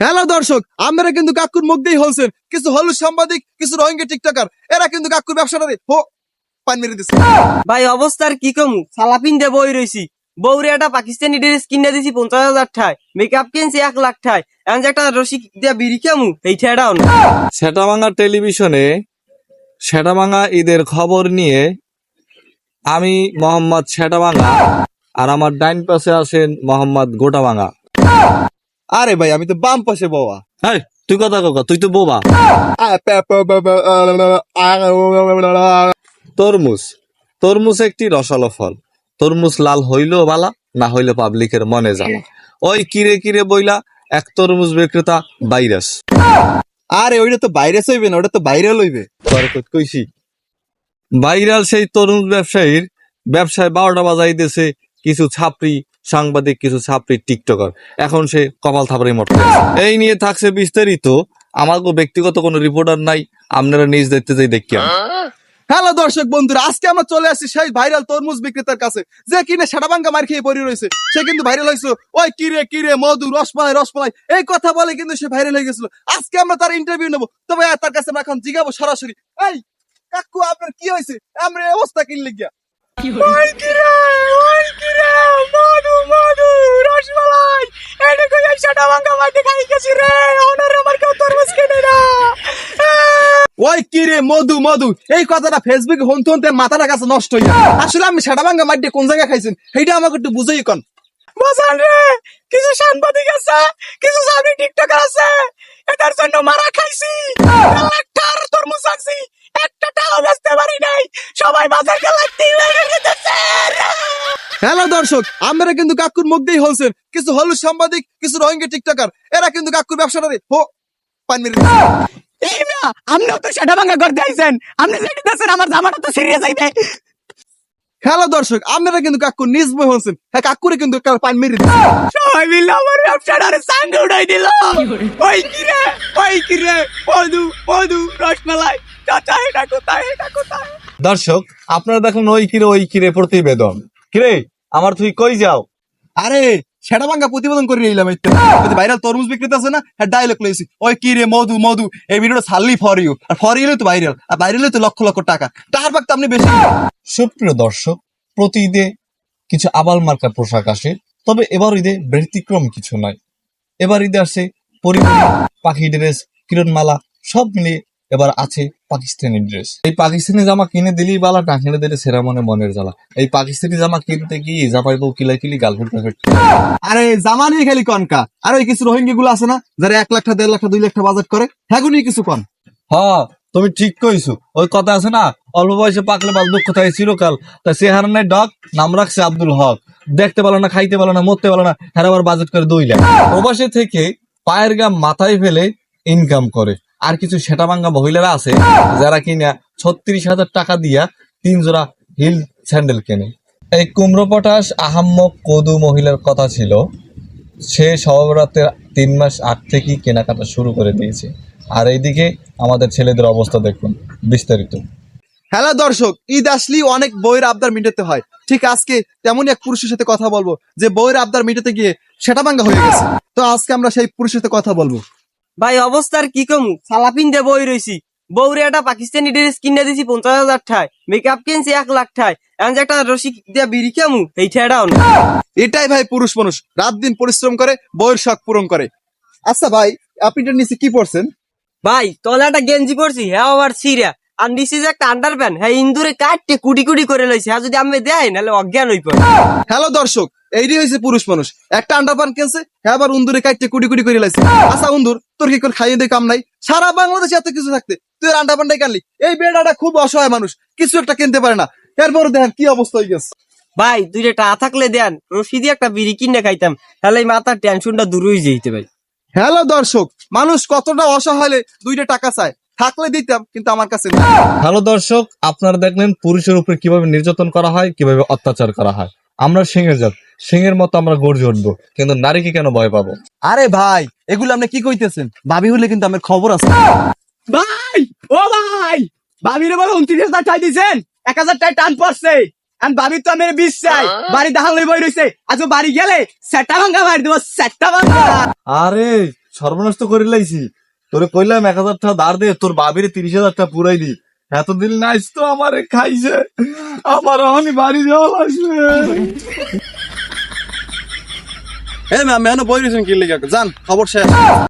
Hello দর্শক আমরা কিন্তু কাকুর মুখ হলছেন কিছু হলুদ সাংবাদিক কিছু রোহিঙ্গা টিকটকার এরা কিন্তু কাকুর ব্যবসাটারে হো পান মেরে দিচ্ছে ভাই অবস্থার কি কমু? সালাপিন দে বই রইছি। বউরে একটা পাকিস্তানি ড্রেস কিনে দিছি পঞ্চাশ হাজার ঠায়। মেকআপ কিনছি এক লাখ ঠায়। এখন যে একটা রসি দিয়া বিড়ি খামু এই ঠেড়াও না সেটাভাঙা টেলিভিশনে সেটাভাঙা ঈদের খবর নিয়ে আমি মোহাম্মদ সেটাভাঙা আর আমার ডাইন পাশে আছেন মোহাম্মদ গোটাভাঙা আরে ভাই আমি তো বাম পাশে বাবা। হ্যাঁ তুই কথা কথা তুই তো বোবা। তরমুজ। তরমুজ একটি রসালো ফল। তরমুজ লাল হইল বালা না হইল পাবলিকের মনে জ্বালা ওই কিরে কিরে বইলা এক তরমুজ বিক্রেতা ভাইরাস। আরে ওইটা তো বাইরে হইবে না ওটা তো বাইরে লইবে পরে তো কইছি ভাইরাল সেই তরমুজ ব্যবসায়ীর ব্যবসায় বারোটা বাজাই বাজাইতেছে কিছু ছাপরি সাংবাদিক কিছু ছাপরি টিকটকার। এখন সে কপাল থাপড়ে মরতে এই নিয়ে থাকছে বিস্তারিত। আমাকে ব্যক্তিগত কোনো রিপোর্টার নাই। আপনারা নিজ দেখতে যাই দেখি হ্যালো দর্শক বন্ধুরা আজকে আমরা চলে আসছি সেই ভাইরাল তরমুজ বিক্রেতার কাছে যে কিনে সাড়াবাঙ্গা মার খেয়ে পড়ে রয়েছে। সে কিন্তু ভাইরাল হয়েছে। ওই কিরে কিরে মধু রসমালাই রসমালাই। এই কথা বলে কিন্তু সে ভাইরাল হয়ে গেছিল। আজকে আমরা তার ইন্টারভিউ নেব। তবে তার কাছে আমরা এখন জিগাবো সরাসরি। এই কাকু আপনার কি হয়েছে? আমরা এই অবস্থা কিনলে গিয়া। ভাঙ্গা মাঠে গেছি রে ওনার আমার কেউ তরমুজ কিনে না। ওই কিরে মধু মধু। এই কথাটা ফেসবুকে হনতে হনতে মাথাটা কাছে নষ্ট যায় আসলে আমি সাড়াবাঙ্গা মাঠ দিয়ে কোন জায়গায় খাইছেন? সেইটা আমাকে একটু বুঝাই কন। রে কিছু সাংবাদিক আছে কিছু সামনে টিকটকার আছে এটার জন্য মারা খাইছি। একটার তরমুজ আনছি একটা টাকা বেচতে পারি নাই। সবাই বাজার দিতেছে। হ্যালো দর্শক আমরা কিন্তু কাকুর মুখ দিয়েই হলছেন কিছু হলুদ সাংবাদিক কিছু রোহিঙ্গা টিকটকার এরা কিন্তু কাকুর ব্যবসাটারে হো পান মেরে এই মিয়া আপনিও তো সেটা ভাঙ্গা করতে আইছেন আপনি যেটা দিতেছেন আমার জামাটা তো সিরিয়াস আইতে হ্যালো দর্শক আপনারা কিন্তু কাকুর নিজ বই হলছেন হ্যাঁ কাকুরে কিন্তু পান মেরে। সবাই মিলে আমার ব্যবসাটারে সাঙ্গে উঠাই দিল। ওই কিরে ওই কিরে মধু মধু রসমালাই। চাচা এটা কোথায় এটা কোথায়? দর্শক আপনারা দেখুন ওই কিরে ওই কিরে প্রতিবেদন। কিরে আমার তুই কই যাও? আরে সেটা ভাঙ্গা প্রতিবেদন করে নিলাম এই ভাইরাল তরমুজ বিক্রেতা আছে না হ্যাঁ ডায়লগ লইছি। ওই কি রে মধু মধু এই ভিডিওটা ছাড়লি ফর ইউ আর ফর ইউ তো ভাইরাল আর ভাইরাল তো লক্ষ লক্ষ টাকা। টাকার বাগ তো আপনি বেশি। সুপ্রিয় দর্শক প্রতি ঈদে কিছু আবাল মার্কা পোশাক আসে তবে এবার ঈদে ব্যতিক্রম কিছু নয় এবার ঈদে আসে পরিবার পাখি ড্রেস কিরণমালা সব মিলিয়ে এবার আছে পাকিস্তানি ড্রেস এই পাকিস্তানি জামা কিনে দিলেই বালা না কিনে দিলে সেরা মনে মনের জ্বালা। এই পাকিস্তানি জামা কিনতে কি জামাই বউ কিলাই কিলি গালফুট আরে জামানি খালি কনকা আর, ওই কিছু রোহিঙ্গি গুলো আছে না, যারা এক লাখ টাকা দেড় লাখ টাকা দুই লাখটা বাজেট করে হ্যাঁ কিছু কন? হ্যাঁ তুমি ঠিক কইছো। ওই কথা আছে না, অল্প বয়সে পাকলে বাল দুঃখ থাকে চিরকাল। তা সে নাই ডক নাম রাখছে আব্দুল হক। দেখতে পারল না, খাইতে পারল না, মরতে পারল না হ্যাঁ আবার বাজেট করে দুই লাখ। প্রবাসে থেকে পায়ের গাম মাথায় ফেলে ইনকাম করে। আর কিছু সেটা ভাঙ্গা মহিলারা আছে যারা কিনা ছত্রিশ হাজার টাকা দিয়া তিন জোড়া হিল স্যান্ডেল কেনে। এই কুমড়ো পটাশ আহাম্মক কদু মহিলার কথা ছিল। সে সহবরাতের তিন মাস আগ থেকেই কেনাকাটা শুরু করে দিয়েছে। আর এইদিকে আমাদের ছেলেদের অবস্থা দেখুন, বিস্তারিত। হ্যালো দর্শক, ঈদ আসলেই অনেক বইয়ের আবদার মিটাতে হয়। ঠিক আজকে তেমনই এক পুরুষের সাথে কথা বলব, যে বইয়ের আবদার মিটাতে গিয়ে সেটা ভাঙ্গা হয়ে গেছে। তো আজকে আমরা সেই পুরুষের সাথে কথা বলব। ভাই অবস্থার কি কম? সালাপিন দে বই রইছি। বউরে একটা পাকিস্তানি ড্রেস কিনে দিছি পঞ্চাশ হাজার ঠায় মেকআপ কিনছি এক লাখ ঠায় এখন একটা রসি দিয়া বিড়ি খামু এই ঠেড়াও এটাই ভাই পুরুষ মানুষ। রাত দিন পরিশ্রম করে বইয়ের শখ পূরণ করে। আচ্ছা ভাই আপনি এটার নিচে কি পড়ছেন ভাই তলে একটা গেঞ্জি পরছি হ্যাঁ আবার সিরিয়া আর নিচে যে একটা আন্ডার প্যান্ট হ্যাঁ ইন্দুরে কাটতে কুটি কুটি করে লইছে। হ্যাঁ যদি আমি দেয় নাহলে অজ্ঞান হই পড়ে হ্যালো দর্শক এইটাই হয়েছে পুরুষ মানুষ। একটা আন্ডারপান কিনছে হ্যাঁ আবার উন্দুরে কাটতে কুটি কুটি করে লাইছে। আচ্ছা উন্দুর তোর কি করে খাইয়ে দিয়ে কাম নাই? সারা বাংলাদেশে এত কিছু থাকতে তুই আর আন্ডারপানটাই কানলি। এই বেড়াটা খুব অসহায় মানুষ কিছু একটা কিনতে পারে না। এরপরে দেখেন কি অবস্থা হয়ে গেছে। ভাই দুইটা টাকা থাকলে দেন রশি দিয়ে একটা বিড়ি কিনে খাইতাম। তাহলে এই মাথার টেনশনটা দূর হয়ে যেতে ভাই। হ্যালো দর্শক মানুষ কতটা অসহায় হলে দুইটা টাকা চায়? থাকলে দিতাম কিন্তু আমার কাছে নেই। হ্যালো দর্শক আপনারা দেখলেন পুরুষের উপরে কীভাবে নির্যাতন করা হয় কীভাবে অত্যাচার করা হয়। আমরা সিংহের জাত। সিংহের মতো আমরা গর্জে উঠবো কিন্তু নারীকে কেন ভয় পাবো? আরে ভাই এগুলো আপনি কি কইতেছেন? ভাবি হলে কিন্তু আমার খবর আছে। ভাই ও ভাই ভাবিরে বলে উনত্রিশ হাজার টাই দিছেন এক হাজার টাই টান পড়ছে। আর ভাবি তো আমার বিশ চাই। বাড়ি দাহাল লই বই রইছে। আজ বাড়ি গেলে সেটা ভাঙ্গা মারি দেবো সেটা ভাঙ্গা আরে সর্বনাশ তো করে লাইছি। তোরে কইলাম এক হাজার টাকা ধার দে তোর বাবিরে তিরিশ হাজার টাকা পুরাই দি। এতদিন নাইস তো আমারে খাইছে। আমার অনি বাড়ি যাওয়া লাগবে। এ ম্যাম মেনো বই কি লিখা যান, খবর শেষ।